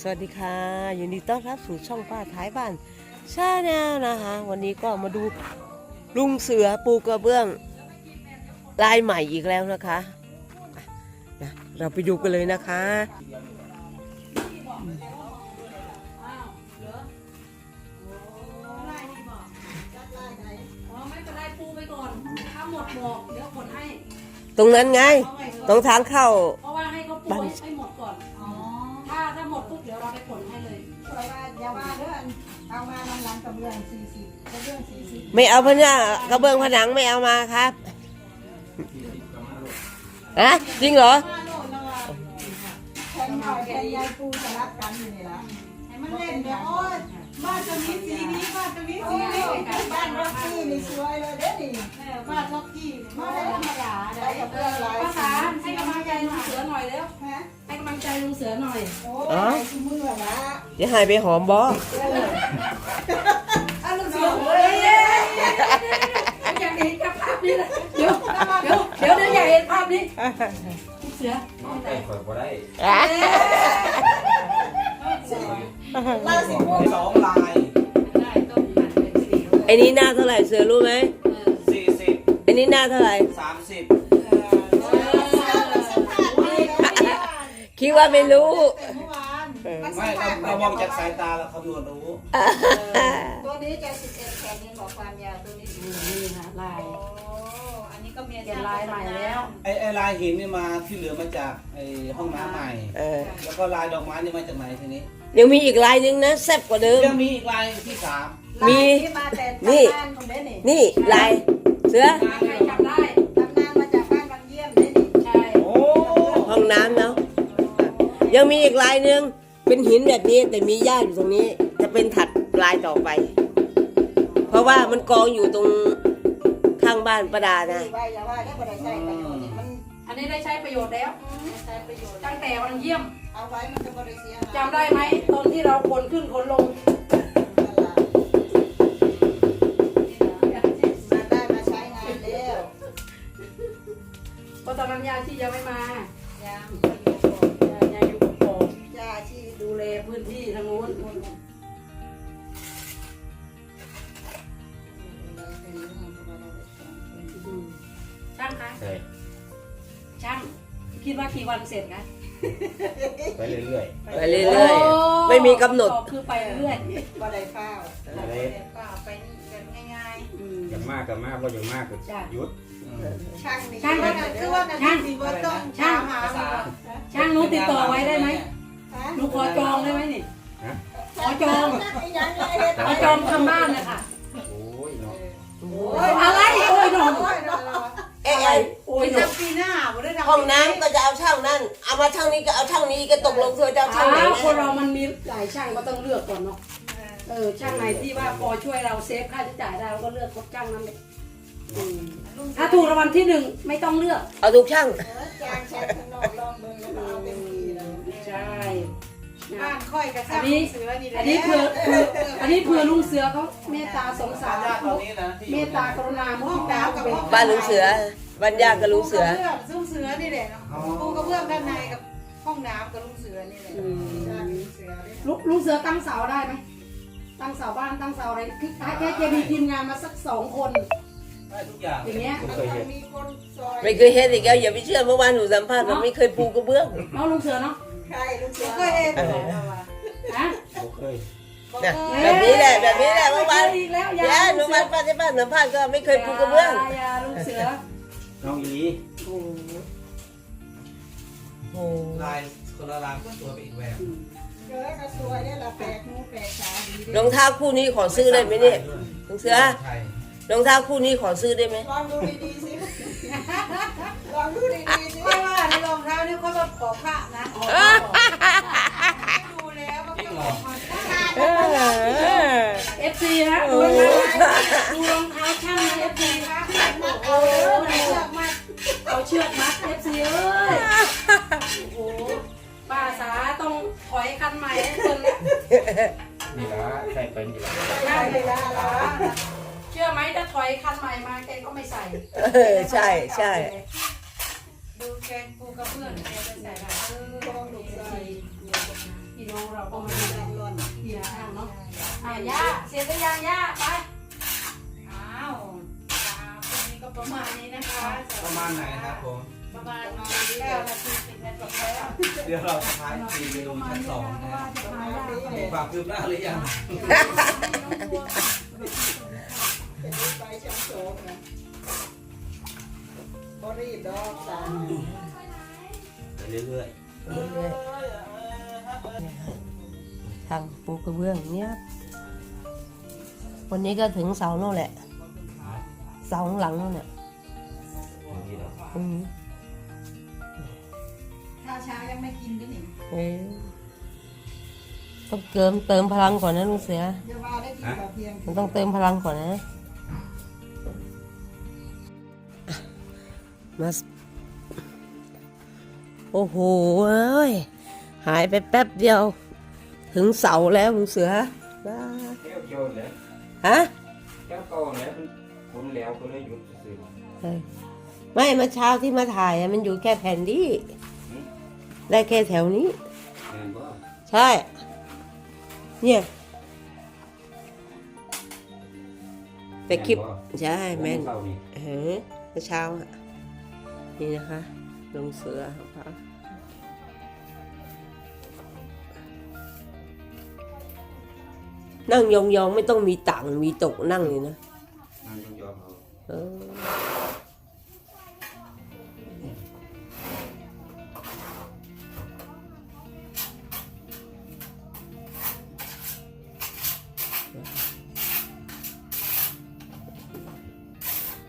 สวัสดีค่ะยินดีต้อนรับสู่ช่องป้าท้ายบ้านชาแนลนะคะ วันนี้ก็มาดูลุงเสือปูกระเบื้องลายใหม่อีกแล้วนะคะอะนะเราไปดูกันเลยนะคะอ๋อไม่เป็นไรปูไปก่อนถ้าหมดบอกเดี๋ยวกดให้ตรงนั้นไง ตรงทางเข้า น้ำร้านกระเบื้องสี่สิบกระเบื้องสี่สิบไม่เอาพนักกระเบื้องผนังไม่เอามาครับอะจริงเหรอมาโน่นนะว่าแทนหน่อยแทนยายปูจะรับกันอยู่นี่ละให้มันเล่นเนี่ยโอ้ยบ้านตรงนี้สีนี้บ้านตรงนี้สีนี้บ้านร็อกกี้นี่สวยเลยเด้อนี่บ้านร็อกกี้นี่มาได้ธรรมดาได้กระเบื้องหลายภาสีษาให้กำลังใจลุงเสือหน่อยเร็วฮะให้กำลังใจลุงเสือหน่อยโอ้ยชูมือละเดี๋ยวหายไปหอมบออะลุงเสือ เฮ้ย อยากเห็นกับภาพนี้นะเดี๋ยวเดี๋ยวเดี๋ยวเดี๋ยวอยากเห็นภาพนี้ลุงเสือไอ้ข่อยบ่ได้เราสิพวกสองลายได้ต้องหันเป็นสีไอ้นี้หน้าเท่าไหร่เสือรู้ไหมเออสี่สิบไอ้นี้หน้าเท่าไหร่สามสิบคิดว่าไม่รู้เมื่อวานไม่เราเรามองจากสายตาเราคำนวณรู้ ตัวนี้จะสิบเอ็ดแขนนี่บอกความย เมียเปลี่ยนลายใหม่แล้วไอ้ไอ้ลายหินนี่มาที่เหลือมาจากไอ้ห้องน้ำใหม่ เออแล้วก็ลายดอกไม้นี่มาจากไหนทีนี้ยังมีอีกลายนึงนะแซ่บกว่าเดิม ยังมีอีกลายที่สามมีที่มาแต่นี่บ้านของเด้นี่นี่ลายเสือใครจำได้ตำนานมาจากบ้านบางเยี่ยมเด้นี่ใช่โอ้ห้องน้ำเนาะยังมีอีกลายนึงเป็นหินแบบนี้แต่มีหญ้าอยู่ตรงนี้ จะเป็นถัดลายต่อไป เพราะว่ามันกองอยู่ตรง ข้างบ้านประดานะว่าอย่าว่าได้บ่ได้ใช้ประโยชน์นี่มันอันนี้ได้ใช้ประโยชน์แล้ว ใช้ประโยชน์ตั้งแต่วันเยี่ยมเอาไว้มันจะบ่ได้เสียหายจำได้ไหมตอนที่เราขนขึ้นขนลงมาได้มาใช้งานแล้วเพราะตอนนั้นยาที่ยังไม่มายังไปอยู่ก่อนยายาอยู่กับผมยาที่ดูแลพื้นที่ ช่างคะใช่ช่างคิดว่ากี่วันเสร็จคะไปเรื่อยไปเรื่อยๆ ไม่มีกำหนดคือไปเรื่อยบ่ได้เฝ้าๆอะไรเฝ้าไปนี่กันง่ายอืม อย่างมากกับมากก็อย่างมากก็จ้ะ หยุดอืมๆช่างนี่ช่างคือว่ากันสิบ่ต้องช่างหาช่างหนู้ติดต่อไว้ได้ไหมหนูขอจองได้ไหมนี่ฮะขอจองขอจองทำบ้านเลยค่ะโอ้ยเนาะอะไรโอ้ยหนอนเอ้ย เอ้ยโอ้ยหนอนปีหน้าบ่ได้ห้องน้ำก็จะเอาช่างนั่น เอามาช่างนี้ก็เอาช่างนี้ก็ตกลงเธอจะเอาช่างไหนอ้าวนะคนเรามันมีหลายช่างก็ต้องเลือกก่อนเนาะเออช่างไหนที่ว่าพอช่วยเราเซฟค่าใช้จ่ายได้เราก็เลือกคบช่างนั้นเลยอืมถ้าถูกรางวัลที่หนึ่งไม่ต้องเลือกเอาทุกช่างจางใช้ข้างนอกลองเบิ่งแล้วเอาเต็มที่เลย ใช่นะ บ้านค่อยกับอันนี้เสือนี่แหละอันนี้เผื่อเผื่ออันนี้เผื่อลุงเสือเขาเมตตาสงสารญาติตอนนี้นะที่อเมยู่ตตากรุณามุทิตาอุเบกบ้านลุงเสือบ้านย่ากับลุงเสือลุงเสือนี่แหละปูกระเบื้องด้านในกับห้องน้ำกับลุงเสือนี่แหละอืมใช่ลุงเสือเนี่ยลุงลุงเสือตั้งเสาได้ไหมตั้งเสาบ้านตั้งเสาอะไรคือถ้าแค่จะมีทีมงานมาสักสองคนได้ทุกอย่างอย่างเงี้ยผมเคยเห็นมีคนซอยไม่เคยเห็นอีกแล้วอย่าไปเชื่อเมื่อวานหนูสัมภาษณ์เราไม่เคยปูกระเบื้องเนาะลุงเสือเนาะ ใช่ลุงเสือเคยเห็นฮะผมเคยนะแบบนี้แหละแบบนี้แหละเมื่อวานอีกแล้วเดี๋ยหนูมาป้าที่บ้านสัมภาษณ์ก็ไม่เคยปูกระเบื้องยาลุงเสือน้องอีโอ้โหลายคนละลายก็ตัวไปอีกแบบเจอก็สวยเนี่ยละแปลกหูแปลกตาดีรองเท้าคู่นี้ขอซื้อได้ไหมเนี่ยลุงเสือรองเท้าคู่นี้ขอซื้อได้ไหมลองดูดีๆสิ ลองดูดีๆสิไม่ว่าในรองเท้านี่เขาแบบขอพระนะดูแล้วก็ต้องบอกมาเออ เอฟซีนะดูดูรองเท้าช่างนะเอฟซีนะโอ้โหเอาเชือกมัดเอฟซีเอ้ยโอ้โหป้าสาต้องถอยคันใหม่ให้คนนี่ละใส่ไปนี่ละได้เลยละละเชื่อไหมถ้าถอยคันใหม่มาแกก็ไม่ใส่ เออ ใช่ใช่ดู แกงปูกระเบื้องแกจะใส่ละเออลองดูใส่พี่น้ดูเราก็มาดูร่อนเทียช่างเนาะอะย่าเสร็จหรือยังย่าไปอ้าวตามคนนี้ก็ประมาณนี้นะคะประมาณไหนครับผม ประมาณเก้านาทีสิบนาทีแล้วเดี๋ยวเราจะพายปีไปลงชั้นสองนะฮะประมาณนี้เลยฝากคืบหน้าหรือยังไปชั้นสองนะ็รีบดอกตามไปเรื่อยทางปูกระเบื้องเนี่ยวันนี้ก็ถึงเสาโน่นแหละ เสาข้างหลังโน่นเนี่ยๆอย่างนี้เหรออืมข้าวเช้ายังไม่กินด้วยนี่เออต้องเติมเติมพลังก่อนนะลุงเสือเดี๋ยวว่าได้กินแบบเพียงมันต้องเติมพลังก่อนนะ มาสโอ้โหเอ้ย หายไปแป๊บเดียว ถึงเสาแล้วลุงเสือว้าแก้วเดียวแหละฮะแก้วเก่าแหละมันผลแล้วก็เลยหยุดซื้อเออไม่เมาเช้าที่มาถ่ายอะมันอยู่แค่แผ่นนี้ได้แค่แถวนี้ แม่นบ่ใช่ เนี่ย แต่คลิป ใช่แม่นเศร้านี่ เออเมื่อเช้าอะ นี่นะคะลงเสือของเขานั่งยองๆไม่ต้องมีตังมีตกนั่งเลยนะนางยอมเอาเออ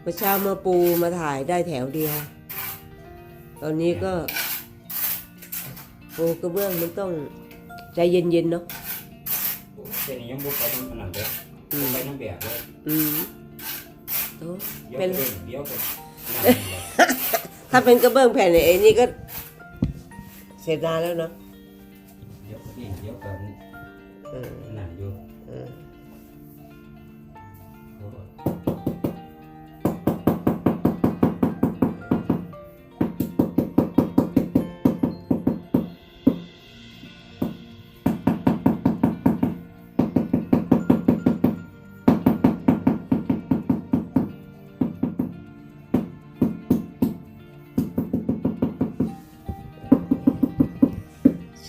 เมื่อเช้ามาปูมาถ่ายได้แถวเดียว ตอนนี้ก็ปูกระเบื้องมันต้องใจเย็นๆเนาะเส้นนี้ยังบ่ไปทำขนาดเด้อบ่ไปน้ำแบบเลยอืมโอ้เดี๋ยวเป็นเดินเดี๋ยวก็นั่นแหละถ้าเป็นกระเบื้องแผ่นเนี่ยไอ้นี่ก็เสร็จนานแล้วเนาะ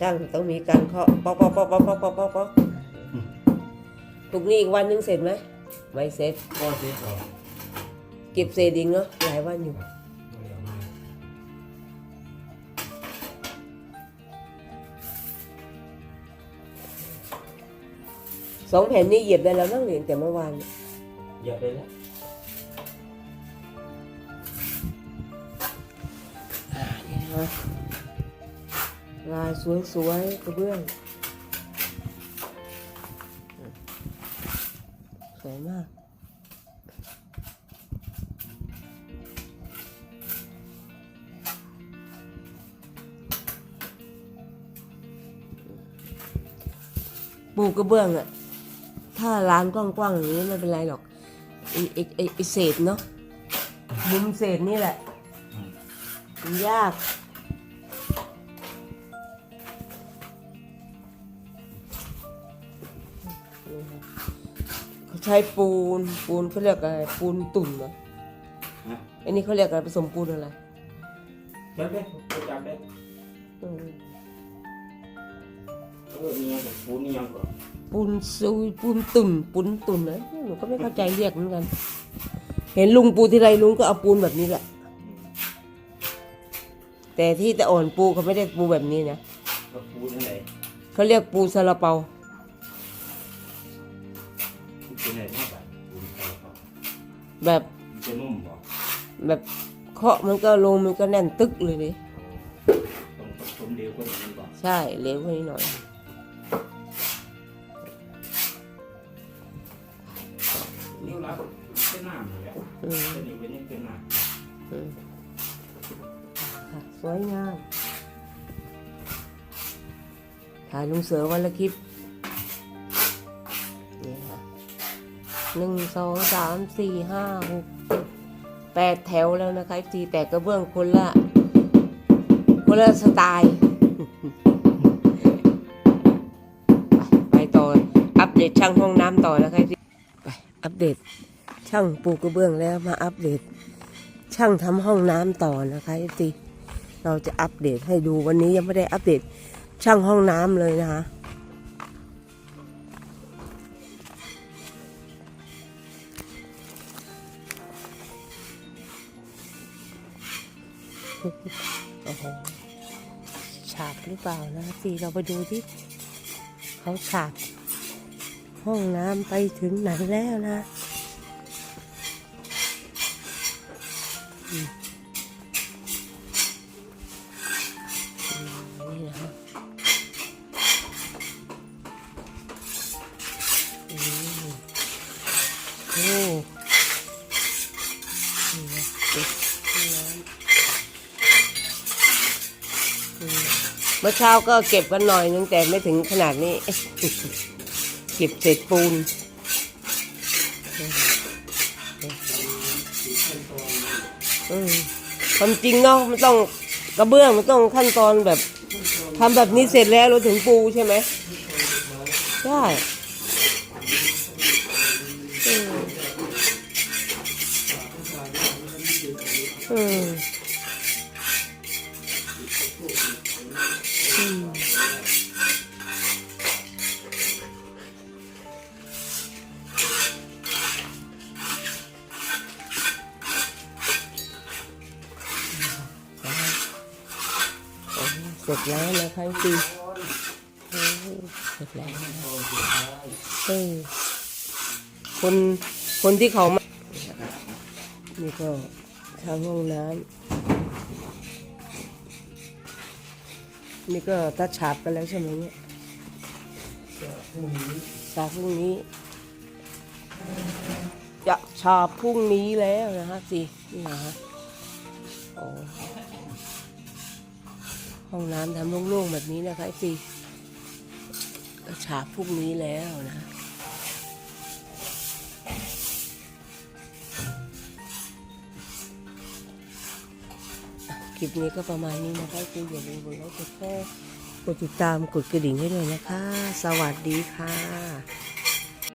ช่างต้องมีการเคาะป๊อกป๊อกป๊อกป๊อกป๊อกป๊อกป๊อกป๊อกพรุ่งนี้อีกวันหนึงเสร็จไหมไม่เสร็จก็เสร็จแล้วเก็บเศษดิงเนาะหลายวันอยู่บ่ได้เอามาสองแผ่นนี้เหยียบได้แล้วนั่งเหรียญแต่เมื่อวานอย่าไปแล้วนี่นะคะ ลายสวยๆกระเบื้องสวยมากปูกระเบื้องอะถ้าร้านกว้างๆอย่างนี้ไม่เป็นไรหรอกไอ้ไอ้ไอ้เศษเนาะมุมเศษนี่แหละมันยาก ใช้ปูน ปูนเขาเรียกอะไร ปูนตุ่นเหรอฮะอันนี้เขาเรียกอะไรผสมปูนอะไรจับได้ก็จับได้อืมเออนี่ยังก็ปูนี่ยังก็ปูนซุยปูนตุ่น ปูนตุ่นนะหนูก็ไม่เข้าใจเรียกเหมือนกัน เห็นลุงปูทีไรลุงก็เอาปูนแบบนี้แหละ แต่ที่แต่อ่อนปูเขาไม่ได้ปูแบบนี้นะก็ปูนั่นแหละเขาเรียกปูซาลาเปา แบบจะนุ่มบ่แบบเคาะมันก็ลงมันก็แน่นตึกเลยดิต้องผสมเดียวก็อย่างนั้นบ่ใช่เหลวกว่านี้หน่อย นิ้วรักเป็นน้ำเลยอะอืมเป็นนี่เป็นนี่เป็นน้ำอืมค่ะสวยงามถ่ายลุงเสือวันละคลิป หนึ่งสองสามสี่ห้าหกเจ็ดแปดแถวแล้วนะคะทีแต่กระเบื้องคนละคนละสไตล์ไปต่ออัปเดตช่างห้องน้ำต่อนะคะทีไปอัปเดตช่างปูกระเบื้องแล้วมาอัปเดตช่างทำห้องน้ำต่อนะคะทีเราจะอัปเดตให้ดูวันนี้ยังไม่ได้อัปเดตช่างห้องน้ำเลยนะคะ โอ้โหฉาบหรือเปล่านะสีเราไปดูที่เขาฉาบห้องน้ำไปถึงไหนแล้วนะ เมื่อเช้าก็เก็บกันหน่อยนึงแต่ไม่ถึงขนาดนี้ เก็บเศษปูนความจริงเนาะมันต้องกระเบื้องมันต้องขั้นตอนแบบทำแบบนี้เสร็จแล้วเราถึงปูใช่ไหมใช่อืม แล้วนะคะพี่โอ้เสร็จแล้วเออคนคนที่เขามานี่ก็ทางห้องน้ำนี่ก็ตัดฉาบกันแล้วใช่ไหมเนี่ยฉาบพรุ่งนี้จะฉาบพรุ่งนี้แล้วนะฮะสินี่นะฮะโอ้ ห้องน้ำทำโล่งๆแบบนี้นะคะสิก็ฉาบพรุ่งนี้แล้วนะคลิปนี้ก็ประมาณนี้นะคะคืออย่าลืมกดไลค์กดแชร์กดติดตามกดกระดิ่งให้ด้วยนะคะ สวัสดีค่ะ